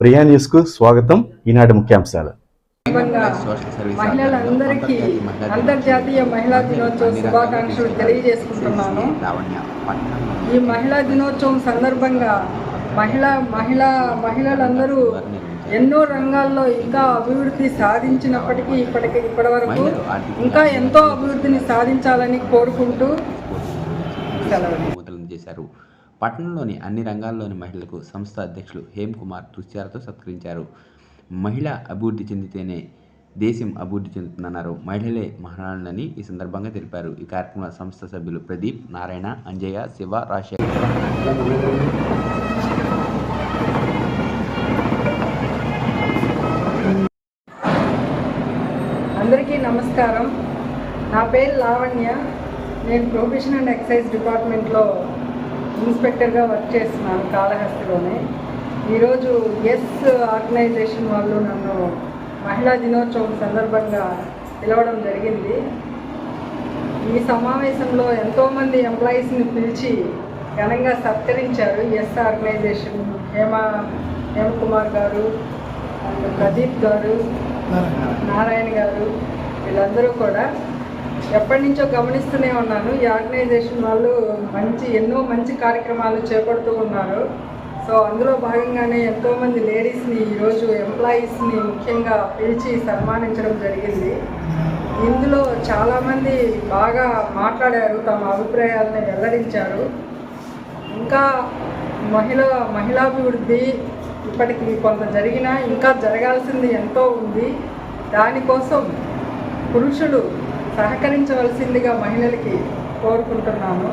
ప్రియా న్యూస్కు స్వాగతం. ఈనాటి ముఖ్యాంశాలు. మహిళలందరికీ అంతర్జాతీయ మహిళా దినోత్సవ శుభాకాంక్షలు తెలియజేసుకుంటున్నాను. ఈ మహిళా దినోత్సవం సందర్భంగా మహిళ మహిళ మహిళలందరూ ఎన్నో రంగాల్లో ఇంకా అభివృద్ధి సాధించినప్పటికీ ఇప్పటికి ఇప్పటి వరకు ఇంకా ఎంతో అభివృద్ధిని సాధించాలని కోరుకుంటూ సెలవు. చేశారు పట్టణంలోని అన్ని రంగాల్లోని మహిళలకు సంస్థ అధ్యక్షులు హేమ్ కుమార్ దుశ్చారతో సత్కరించారు. మహిళ అభివృద్ధి చెందితేనే దేశం అభివృద్ధి చెందుతుందన్నారు. మహిళలే మహారాణులని ఈ సందర్భంగా తెలిపారు. ఈ కార్యక్రమ సంస్థ సభ్యులు ప్రదీప్ నారాయణ అంజయ్య శివ రాజశేఖర్. అందరికీ నమస్కారం. నా పేరు లావణ్య. నేను ప్రొఫెషన్ అండ్ ఎక్సైజ్ డిపార్ట్మెంట్లో ఇన్స్పెక్టర్గా వర్క్ చేస్తున్నాను కాళహస్తిలోనే. ఈరోజు ఎస్ ఆర్గనైజేషన్ వాళ్ళు నన్ను మహిళా దినోత్సవం సందర్భంగా పిలవడం జరిగింది. ఈ సమావేశంలో ఎంతోమంది ఎంప్లాయీస్ని పిలిచి ఘనంగా సత్కరించారు ఎస్ ఆర్గనైజేషన్ హేమ హేమకుమార్ గారు అండ్ ప్రదీప్ గారు నారాయణ గారు. వీళ్ళందరూ కూడా. ఎప్పటి నుంచో గమనిస్తూనే ఉన్నాను. ఈ ఆర్గనైజేషన్ వాళ్ళు మంచి ఎన్నో మంచి కార్యక్రమాలు చేపడుతూ ఉన్నారు. సో అందులో భాగంగానే ఎంతోమంది లేడీస్ని ఈరోజు ఎంప్లాయీస్ని ముఖ్యంగా పిలిచి సన్మానించడం జరిగింది. ఇందులో చాలామంది బాగా మాట్లాడారు తమ అభిప్రాయాలను వెల్లడించారు. ఇంకా మహిళ మహిళాభివృద్ధి ఇప్పటికి కొంత జరిగినా ఇంకా జరగాల్సింది ఎంతో ఉంది. దానికోసం పురుషులు సహకరించవలసిందిగా మహిళలకి కోరుకుంటున్నాను